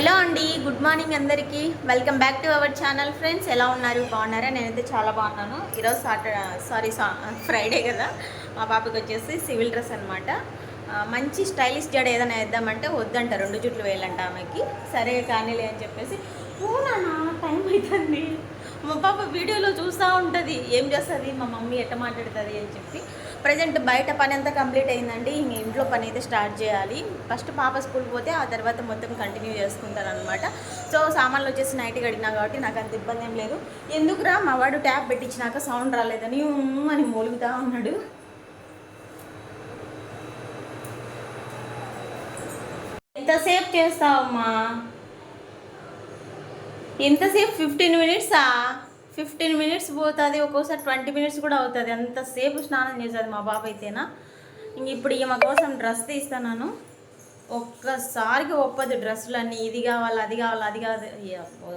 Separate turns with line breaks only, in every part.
Hello అండి good morning అందరికీ. Welcome back to our channel. Friends ఎలా ఉన్నారు? బాగున్నారా? నేనైతే చాలా బాగున్నాను. ఈరోజు సాటర్డే సారీ ఫ్రైడే కదా. మా పాపకి వచ్చేసి సివిల్ డ్రెస్ అనమాట మంచి స్టైలిష్ జడ ఏదైనా వేద్దామంటే వద్దంట. రెండు జుట్లు వేయాలంట ఆమెకి. సరే కానీలే అని చెప్పేసి పోనా టైం అవుతుంది మా పాప వీడియోలో చూస్తూ ఉంటుంది ఏం చేస్తుంది? మా మమ్మీ ఎట్ట మాట్లాడుతుంది అని చెప్పి ప్రజెంట్ బయట పని అంతా కంప్లీట్ అయిందండి. ఇంక ఇంట్లో పని అయితే స్టార్ట్ చేయాలి. ఫస్ట్ పాప స్కూల్ పోతే ఆ తర్వాత మొత్తం కంటిన్యూ చేసుకుంటాను అనమాట సో సామాన్లు వచ్చేసి నైట్ కడిగినా కాబట్టి నాకు అంత ఇబ్బంది ఏం లేదు. ఎందుకురా మా వాడు ట్యాప్ పెట్టించినాక సౌండ్ రాలేదని అని మూలుగుతా ఉన్నాడు. ఎంతసేపు చేస్తావమ్మా? ఎంతసేపు? ఫిఫ్టీన్ మినిట్సా? ఫిఫ్టీన్ మినిట్స్ పోతుంది ఒక్కోసారి ట్వంటీ మినిట్స్ కూడా అవుతుంది. అంతసేపు స్నానం చేసేది మా బాబు అయితేనా? ఇంక ఇప్పుడు ఈమె కోసం డ్రెస్ తీస్తాను ఒక్కసారికి ఒప్పదు డ్రెస్సులన్నీ. ఇది కావాలి అది కావాలి అది కాదు.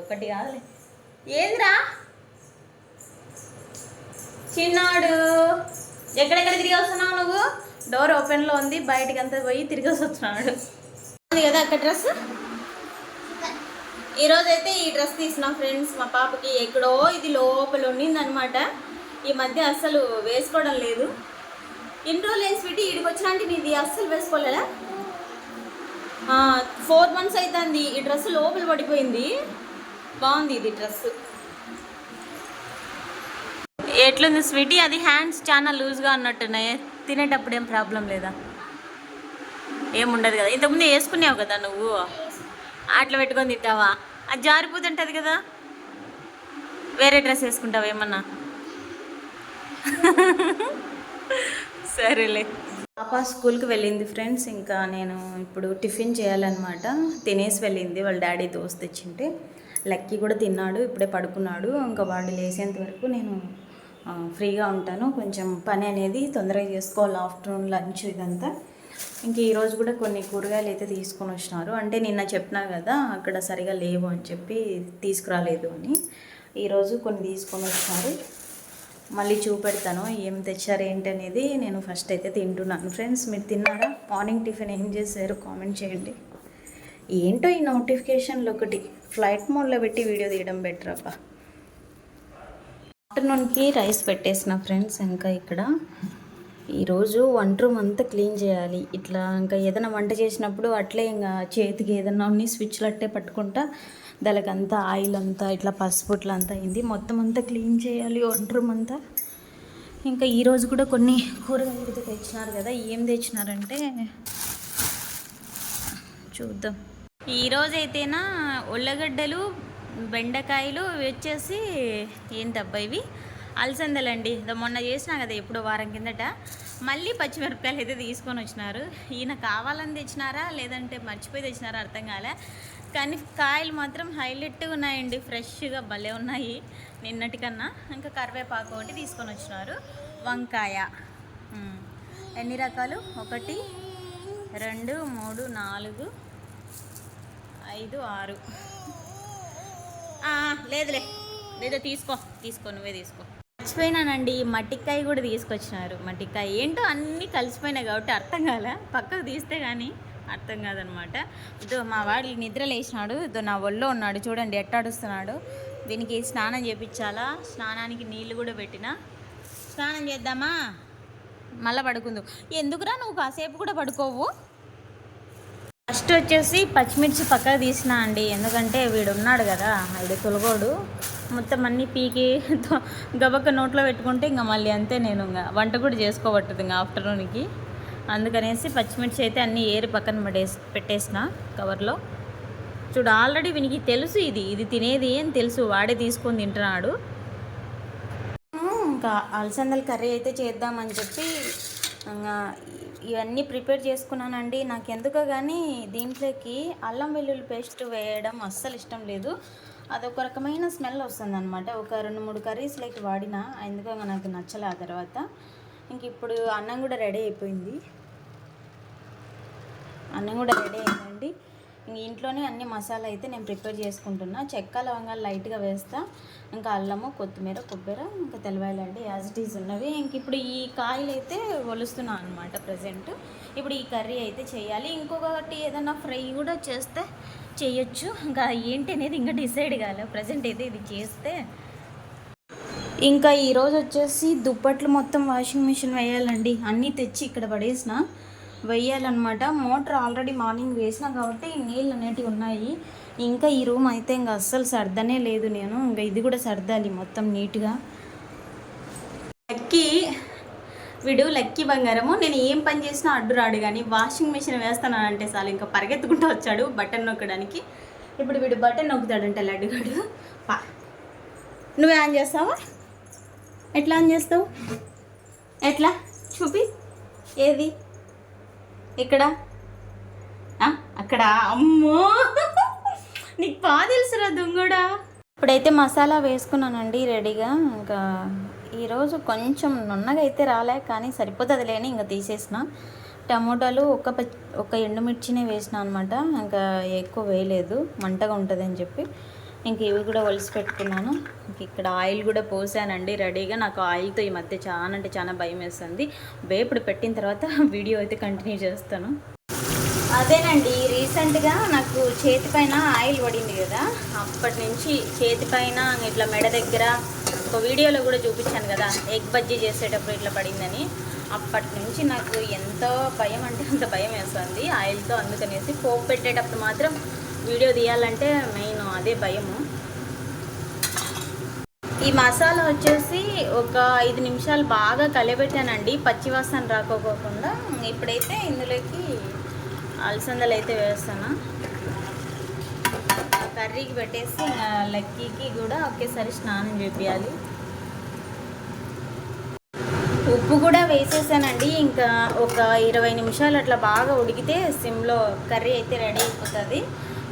ఒకటి కాదులే. ఏందిరా? చిన్నాడు! ఎక్కడెక్కడ తిరిగి వస్తున్నావు నువ్వు? డోర్ ఓపెన్లో ఉంది బయటికి అంతా పోయి తిరిగి వస్తున్నాడు. కదా అక్కడ డ్రెస్ ఈరోజు అయితే ఈ డ్రెస్ తీసిన ఫ్రెండ్స్. మా పాపకి ఎక్కడో ఇది లోపల ఉండిందనమాట ఈ మధ్య అస్సలు వేసుకోవడం లేదు. ఇన్ని రోజులు వేసి పెట్టి ఇడికి వచ్చినాంటి నీది అస్సలు వేసుకోలేదా? ఫోర్ మంత్స్ అవుతుంది ఈ డ్రెస్ లోపల పడిపోయింది. బాగుంది ఇది డ్రెస్. ఎట్లుంది స్వీటీ? అది హ్యాండ్స్ చాలా లూజ్గా ఉన్నట్టున్నాయి. తినేటప్పుడు ఏం ప్రాబ్లం లేదా? ఏముండదు కదా. ఇంతకుముందు వేసుకున్నావు కదా నువ్వు? అట్లా పెట్టుకొని తింటావా? అది జారిపోతుంటుంది కదా. వేరే డ్రెస్ వేసుకుంటావా ఏమన్నా? సరేలే. పాప స్కూల్కి వెళ్ళింది ఫ్రెండ్స్ ఇంకా నేను ఇప్పుడు టిఫిన్ చేయాలన్నమాట. తినేసి వెళ్ళింది వాళ్ళ డాడీ దోశ తెచ్చింటే. లక్కీ కూడా తిన్నాడు ఇప్పుడే పడుకున్నాడు. ఇంకా వాడు లేసేంత వరకు నేను ఫ్రీగా ఉంటాను. కొంచెం పని అనేది తొందరగా చేసుకోవాలి ఆఫ్టర్నూన్ లంచ్ ఇదంతా. ఇంక ఈరోజు కూడా కొన్ని కూరగాయలు అయితే తీసుకొని వచ్చినారు. అంటే నిన్న చెప్పినా కదా అక్కడ సరిగా లేవు అని చెప్పి తీసుకురాలేదు అని. ఈరోజు కొన్ని తీసుకొని వచ్చినారు. మళ్ళీ చూపెడతాను ఏం తెచ్చారు ఏంటి అనేది నేను ఫస్ట్ అయితే తింటున్నాను. ఫ్రెండ్స్ మీరు తిన్నారా? మార్నింగ్ టిఫిన్ ఏం చేశారు? కామెంట్ చేయండి. ఏంటో ఈ నోటిఫికేషన్లు ఒకటి. ఫ్లైట్ మోడ్లో పెట్టి వీడియో తీయడం బెటర్ అబ్బా. ఆఫ్టర్నూన్కి రైస్ పెట్టేసిన ఫ్రెండ్స్ ఇంకా ఇక్కడ. ఈరోజు వంట రూమ్ అంతా క్లీన్ చేయాలి. ఇట్లా ఇంకా ఏదైనా వంట చేసినప్పుడు అట్లే ఇంకా చేతికి ఏదైనా ఉన్ని స్విచ్లు అట్టే పట్టుకుంటా దానికి అంతా ఆయిల్ అంతా ఇట్లా పసుపు ఇట్లా అంతా అయింది. మొత్తం అంతా క్లీన్ చేయాలి వంట రూమ్ అంతా. ఇంకా ఈరోజు కూడా కొన్ని కూరగాయలు తెచ్చినారు కదా ఏం తెచ్చినారంటే చూద్దాం. ఈరోజు అయితేనా ఉల్లగడ్డలు బెండకాయలు వచ్చేసి ఏంటబ్బా ఇవి? అలసందలండి. ఇదో మొన్న చేసినా కదా ఎప్పుడో వారం కిందట. మళ్ళీ పచ్చిమిరపకాయలు అయితే తీసుకొని వచ్చినారు. ఈయన కావాలని తెచ్చినారా లేదంటే మర్చిపోయి తెచ్చినారా అర్థం కాలే. కానీ కాయలు మాత్రం హైలైట్గా ఉన్నాయండి. ఫ్రెష్గా భలే ఉన్నాయి నిన్నటికన్నా. ఇంకా కరివేపాకు ఒకటి తీసుకొని వచ్చినారు. వంకాయ. ఎన్ని రకాలు? ఒకటి రెండు మూడు నాలుగు ఐదు ఆరు. లేదులే. లేదో తీసుకో. తీసుకో నువ్వే తీసుకో. మర్చిపోయినానండి మట్టికాయ కూడా తీసుకొచ్చినారు. మట్టికాయ ఏంటో అన్నీ కలిసిపోయినాయి కాబట్టి అర్థం కాల. పక్కకు తీస్తే కానీ అర్థం కాదనమాట. ఇదో మా వాడు నిద్ర లేచినాడు. ఇదో నా ఒళ్ళో ఉన్నాడు. చూడండి ఎట్టాడుస్తున్నాడు దీనికి స్నానం చేపించాలా? స్నానానికి నీళ్ళు కూడా పెట్టిన? స్నానం చేద్దామా? మళ్ళీ పడుకుందు. ఎందుకురా నువ్వు కాసేపు కూడా పడుకోవు? ఫస్ట్ వచ్చేసి పచ్చిమిర్చి పక్కకు తీసిన అండి. ఎందుకంటే వీడు ఉన్నాడు కదా వీడు తొలగోడు. మొత్తం అన్నీ పీకి గబక్క నోట్లో పెట్టుకుంటే ఇంకా మళ్ళీ అంతే నేను ఇంకా వంట కూడా చేసుకోబట్టదు ఇంకా ఆఫ్టర్నూన్కి. అందుకనేసి పచ్చిమిర్చి అయితే అన్నీ ఏరి పక్కన పెట్టేసి పెట్టేసిన కవర్లో. చూడు ఆల్రెడీ వీనికి తెలుసు ఇది. ఇది తినేది అని తెలుసు. వాడే తీసుకొని తింటున్నాడు. ఇంకా అలసందల కర్రీ అయితే చేద్దామని చెప్పి ఇంకా ఇవన్నీ ప్రిపేర్ చేసుకున్నానండి. నాకు ఎందుకో కానీ దీంట్లోకి అల్లం వెల్లుల్లి పేస్ట్ వేయడం అస్సలు ఇష్టం లేదు. అదొక రకమైన స్మెల్ వస్తుంది అనమాట ఒక రెండు మూడు కర్రీస్లోకి వాడినా ఎందుకో నాకు నచ్చలే ఆ తర్వాత. ఇంక ఇప్పుడు అన్నం కూడా రెడీ అయిపోయింది. అన్నం కూడా రెడీ అయిందండి. ఇంట్లోనే అన్ని మసాలా అయితే నేను ప్రిపేర్ చేసుకుంటున్నా. చెక్క లవంగాలు లైట్గా వేస్తా. ఇంకా అల్లము కొత్తిమీర కొబ్బరి ఇంకా తెల్లవాయలండి యాజ్ ఇట్ ఈజ్ ఉన్నవి. ఇంక ఇప్పుడు ఈ కాయలు అయితే ఒలుస్తున్నాను అనమాట ప్రజెంట్. ఇప్పుడు ఈ కర్రీ అయితే చేయాలి. ఇంకొకటి ఏదైనా ఫ్రై కూడా చేస్తే చేయొచ్చు. ఇంకా ఏంటి అనేది ఇంకా డిసైడ్ కాలే. ప్రజెంట్ అయితే ఇది చేస్తే. ఇంకా ఈరోజు వచ్చేసి దుప్పట్లు మొత్తం వాషింగ్ మిషన్ వేయాలండి. అన్నీ తెచ్చి ఇక్కడ పడేసిన. వేయాలన్నమాట మోటార్ ఆల్రెడీ మార్నింగ్ వేసిన కాబట్టి నీళ్ళు అనేటివి ఉన్నాయి. ఇంకా ఈ రూమ్ అయితే ఇంకా అస్సలు సర్దనే లేదు నేను. ఇంకా ఇది కూడా సర్దాలి మొత్తం నీట్గా. లక్కీ వీడు లక్కీ బంగారము. నేను ఏం పని చేసినా అడ్డు రాడు కానీ వాషింగ్ మిషన్ వేస్తానంటే చాలు ఇంకా పరిగెత్తుకుంటూ వచ్చాడు బటన్ నొక్కడానికి. ఇప్పుడు వీడు బటన్ నొక్కుతాడంట లడ్డుగాడు పా. నువ్వే ఆన్ చేస్తావా? ఎట్లా ఆన్ చేస్తావు? ఎట్లా? చూపి. ఏది? ఇక్కడ? అక్కడ. అమ్మో! నీకు బా తెలుసురా దుంగుడా. ఇప్పుడైతే మసాలా వేసుకున్నానండి రెడీగా. ఇంకా ఈరోజు కొంచెం నున్నగా అయితే రాలే కానీ సరిపోతుంది లేని ఇంకా తీసేసిన. టమోటాలు ఒక పచ్చి ఒక ఎండుమిర్చినే వేసిన అనమాట ఇంకా ఎక్కువ వేయలేదు. మంటగా ఉంటుందని చెప్పి. ఇంక ఇవి కూడా ఒలిసి పెట్టుకున్నాను. ఇంక ఇక్కడ ఆయిల్ కూడా పోసానండి రెడీగా. నాకు ఆయిల్తో ఈ మధ్య చాలా అంటే చాలా భయం వేస్తుంది. వేపుడు పెట్టిన తర్వాత వీడియో అయితే కంటిన్యూ చేస్తాను. అదేనండి రీసెంట్గా నాకు చేతి పైన ఆయిల్ పడింది కదా. అప్పటి నుంచి చేతి పైన ఇట్లా మెడ దగ్గర ఒక వీడియోలో కూడా చూపించాను కదా ఎగ్ బజ్జీ చేసేటప్పుడు ఇట్లా పడిందని. అప్పటి నుంచి నాకు ఎంతో భయం అంటే అంత భయం వేస్తుంది. ఆయిల్తో అందుకనేసి పోపు పెట్టేటప్పుడు మాత్రం వీడియో తీయాలంటే మెయిన్ అదే భయము. ఈ మసాలా వచ్చేసి ఒక ఐదు నిమిషాలు బాగా కలిపెట్టానండి పచ్చివాసన రాకపోకుండా ఇప్పుడైతే ఇందులోకి అలసందలు అయితే వేస్తాను. కర్రీకి పెట్టేసి లక్కీకి కూడా ఒకేసారి స్నానం చేపించాలి ఉప్పు కూడా వేసేసానండి. ఇంకా ఒక ఇరవై నిమిషాలు అట్లా బాగా ఉడికితే సిమ్లో కర్రీ అయితే రెడీ అయిపోతుంది.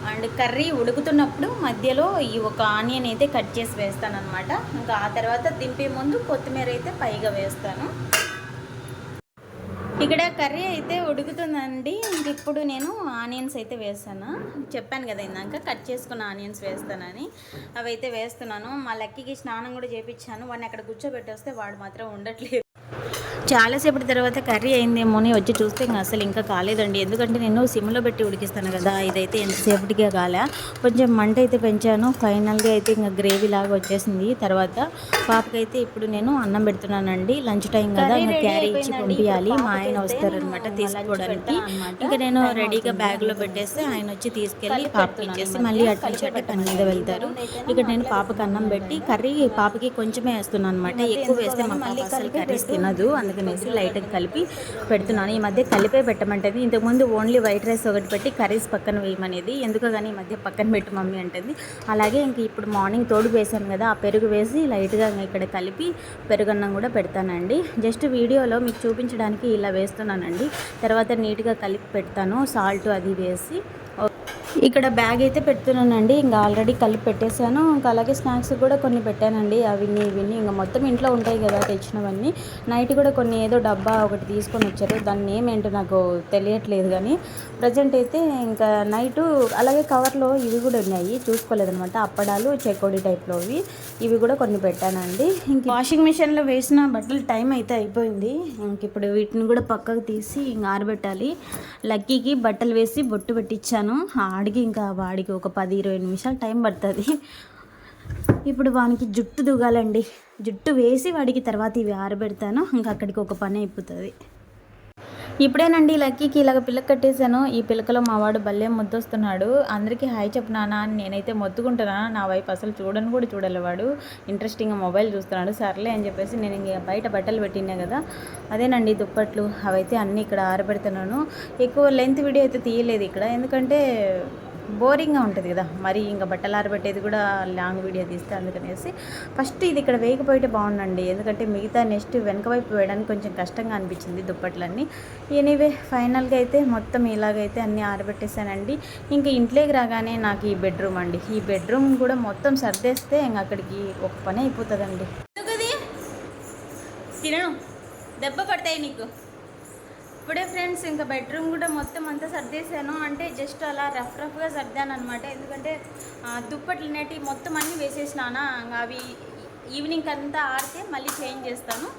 అండ్ కర్రీ ఉడుకుతున్నప్పుడు మధ్యలో ఈ ఒక ఆనియన్ అయితే కట్ చేసి వేస్తాను అనమాట ఇంకా ఆ తర్వాత దింపే ముందు కొత్తిమీర అయితే పైగా వేస్తాను. ఇక్కడ కర్రీ అయితే ఉడుకుతుందండి. ఇప్పుడు నేను ఆనియన్స్ అయితే వేస్తాను చెప్పాను కదా ఇందాక కట్ చేసుకున్న ఆనియన్స్ వేస్తానని. అవి అయితే వేస్తున్నాను. మా లక్కీకి స్నానం కూడా చేపించాను వాడిని అక్కడ కూర్చోబెట్టి వస్తే వాడు మాత్రం ఉండట్లేదు. చాలాసేపటి తర్వాత కర్రీ అయిందేమో అని వచ్చి చూస్తే ఇంకా అసలు ఇంకా కాలేదండి. ఎందుకంటే నేను సిమ్లో పెట్టి ఉడికిస్తాను కదా ఇదైతే ఎంతసేపటిగా కాలే. కొంచెం మంట అయితే పెంచాను. ఫైనల్గా అయితే ఇంకా గ్రేవీ లాగా వచ్చేసింది. తర్వాత పాపకైతే ఇప్పుడు నేను అన్నం పెడుతున్నానండి. లంచ్ టైం కదా ఇంకా క్యారీ ఇచ్చి పంపించాలి మా ఆయన వస్తారనమాట తీసుకోవడానికి. ఇంకా నేను రెడీగా బ్యాగ్లో పెట్టేస్తే ఆయన వచ్చి తీసుకెళ్ళి పాపకి ఇచ్చేసి మళ్ళీ అటు నుంచి అటు పని మీద వెళ్తారు. ఇక్కడ నేను పాపకి అన్నం పెట్టి కర్రీ పాపకి కొంచెమే వేస్తున్నాను అనమాట ఎక్కువ వేస్తే మా పాప అసలు కర్రీస్ తినదు. అందుకనేసి లైట్గా కలిపి పెడుతున్నాను. ఈ మధ్య కలిపే పెట్టమంటది. ఇంతకుముందు ఓన్లీ వైట్ రైస్ ఒకటి పెట్టి కర్రీస్ పక్కన వేయమనేది. ఎందుకో కానీ ఈ మధ్య పక్కన పెట్టు మమ్మీ అంటది. అలాగే ఇంక ఇప్పుడు మార్నింగ్ తోడు వేసాను కదా ఆ పెరుగు వేసి లైట్గా ఇక్కడ కలిపి పెరుగన్నం కూడా పెడతానండి. జస్ట్ వీడియోలో మీకు చూపించడానికి ఇలా వేస్తున్నానండి. తర్వాత నీట్గా కలిపి పెడతాను. సాల్ట్ అది వేసి ఇక్కడ బ్యాగ్ అయితే పెడుతున్నానండి. ఇంకా ఆల్రెడీ కలిపి పెట్టేశాను. ఇంకా అలాగే స్నాక్స్ కూడా కొన్ని పెట్టానండి. అవి ఇవన్నీ ఇంకా మొత్తం ఇంట్లో ఉంటాయి కదా తెచ్చినవన్నీ. నైట్ కూడా కొన్ని ఏదో డబ్బా ఒకటి తీసుకొని వచ్చారు. దాని నేమ్ ఏంటో నాకు తెలియట్లేదు కానీ ప్రజెంట్ అయితే ఇంకా నైట్ అలాగే కవర్లో ఇవి కూడా ఉన్నాయి. చూసుకోలేదనమాట అప్పడాలు చెకోడి టైప్లోవి ఇవి. కూడా కొన్ని పెట్టానండి. ఇంక వాషింగ్ మిషన్లో వేసిన బట్టలు టైం అయితే అయిపోయింది. ఇంక ఇప్పుడు వీటిని కూడా పక్కకు తీసి ఇంక ఆరబెట్టాలి. లక్కీకి బట్టలు వేసి బొట్టు పెట్టించాను వాడికి ఇంకా వాడికి ఒక పది ఇరవై నిమిషాలు టైం పడుతుంది. ఇప్పుడు వానికి జుట్టు దుగాలండి జుట్టు వేసి వాడికి తర్వాత ఇవి ఆరబెడతాను. ఇంకా అక్కడికి ఒక పని అయిపోతుంది. ఇప్పుడేనండి లక్కీకి ఇలాగ పిల్లక కట్టేశాను. ఈ పిల్లకలో మావాడు భలే ముద్దొస్తున్నాడు. అందరికీ హాయ్ చెప్పినానా అని నేనైతే మొత్తుకుంటున్నాను నా వైపు అసలు చూడని కూడా చూడలేవాడు ఇంట్రెస్టింగ్గా మొబైల్ చూస్తున్నాడు. సర్లే అని చెప్పేసి నేను ఇంక బయట బట్టలు పెట్టినా కదా. అదేనండి దుప్పట్లు. అవైతే అన్నీ ఇక్కడ ఆరబెడుతున్నాను. ఎక్కువ లెంత్ వీడియో అయితే తీయలేదు ఇక్కడ. ఎందుకంటే బోరింగ్గా ఉంటుంది కదా. మరి ఇంకా బట్టలు ఆరబెట్టేది కూడా లాంగ్ వీడియో తీస్తే అందుకనేసి ఫస్ట్ ఇది ఇక్కడ వేయకపోయితే బాగుండండి. ఎందుకంటే మిగతా నెక్స్ట్ వెనక వైపు వేయడానికి కొంచెం కష్టంగా అనిపించింది దుప్పట్లన్నీ. ఎనీవే ఫైనల్గా అయితే మొత్తం ఇలాగైతే అన్నీ ఆరబెట్టేశానండి. ఇంకా ఇంట్లోకి రాగానే నాకు ఈ బెడ్రూమ్ అండి. ఈ బెడ్రూమ్ కూడా మొత్తం సర్దేస్తే ఇంకా అక్కడికి ఒక పని అయిపోతుందండి. తినను. దెబ్బ పడతాయి నీకు. ఇప్పుడే ఫ్రెండ్స్ ఇంకా బెడ్రూమ్ కూడా మొత్తం అంతా సర్దేశాను. అంటే జస్ట్ అలా రఫ్ రఫ్గా సర్దాను అనమాట ఎందుకంటే దుప్పట్లు నెట్టి మొత్తం అన్నీ వేసేసినానా. ఇంకా అవి ఈవినింగ్ అంతా ఆడితే మళ్ళీ చేంజ్ చేస్తాను.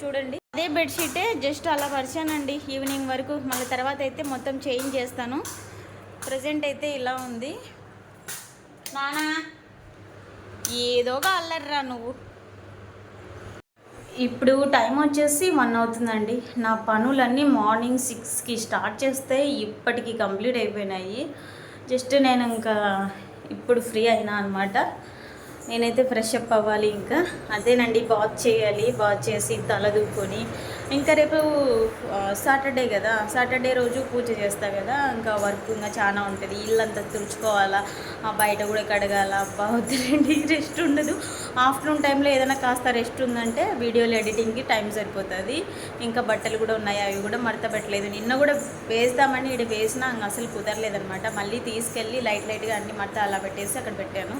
చూడండి. అదే బెడ్షీటే జస్ట్ అలా పరిచానండి. ఈవినింగ్ వరకు మళ్ళీ తర్వాత అయితే మొత్తం చేంజ్ చేస్తాను. ప్రజెంట్ అయితే ఇలా ఉంది. నానా ఏదోగా అల్లర్రా నువ్వు. ఇప్పుడు టైం వచ్చేసి వన్ అవుతుందండి. నా పనులన్నీ మార్నింగ్ సిక్స్కి స్టార్ట్ చేస్తే ఇప్పటికి కంప్లీట్ అయిపోయినాయి. జస్ట్ నేను ఇంకా ఇప్పుడు ఫ్రీ అయినా అనమాట నేనైతే ఫ్రెష్ అప్ అవ్వాలి ఇంకా. అదేనండి బాత్ చేయాలి. బాత్ చేసి తల దూకొని ఇంకా రేపు సాటర్డే కదా. సాటర్డే రోజు పూజ చేస్తా కదా. ఇంకా వర్క్ ఇంకా చాలా ఉంటుంది. ఇల్లంతా తుడుచుకోవాలా. ఆ బయట కూడా కడగాల. అబ్బా రెస్ట్ ఉండదు. ఆఫ్టర్నూన్ టైంలో ఏదైనా కాస్త రెస్ట్ ఉందంటే వీడియోలు ఎడిటింగ్కి టైం సరిపోతుంది. ఇంకా బట్టలు కూడా ఉన్నాయి. అవి కూడా మడత పెట్టలేదు. నిన్న కూడా వేస్తామని ఇక్కడ వేసినా అసలు కుదరలేదనమాట మళ్ళీ తీసుకెళ్ళి లైట్ లైట్గా అన్ని మడత అలా పెట్టేసి అక్కడ పెట్టాను.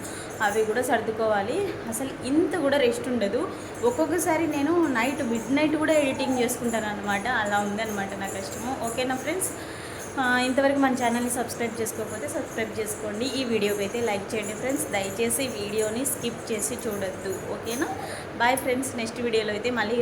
అవి కూడా సర్దుకోవాలి. అసలు ఇంత కూడా రెస్ట్ ఉండదు. ఒక్కొక్కసారి నేను నైట్ మిడ్ నైట్ కూడా ఎడిటింగ్ చేసుకుంటాను అనమాట అలా ఉందన్నమాట నా కష్టము ఓకేనా ఫ్రెండ్స్? ఇంతవరకు మన ఛానల్ని సబ్స్క్రైబ్ చేసుకోకపోతే సబ్స్క్రైబ్ చేసుకోండి. ఈ వీడియోకి అయితే లైక్ చేయండి ఫ్రెండ్స్. దయచేసి వీడియోని స్కిప్ చేసి చూడొద్దు. ఓకేనా? Bye friends. నెక్స్ట్ వీడియోలో అయితే మళ్ళీ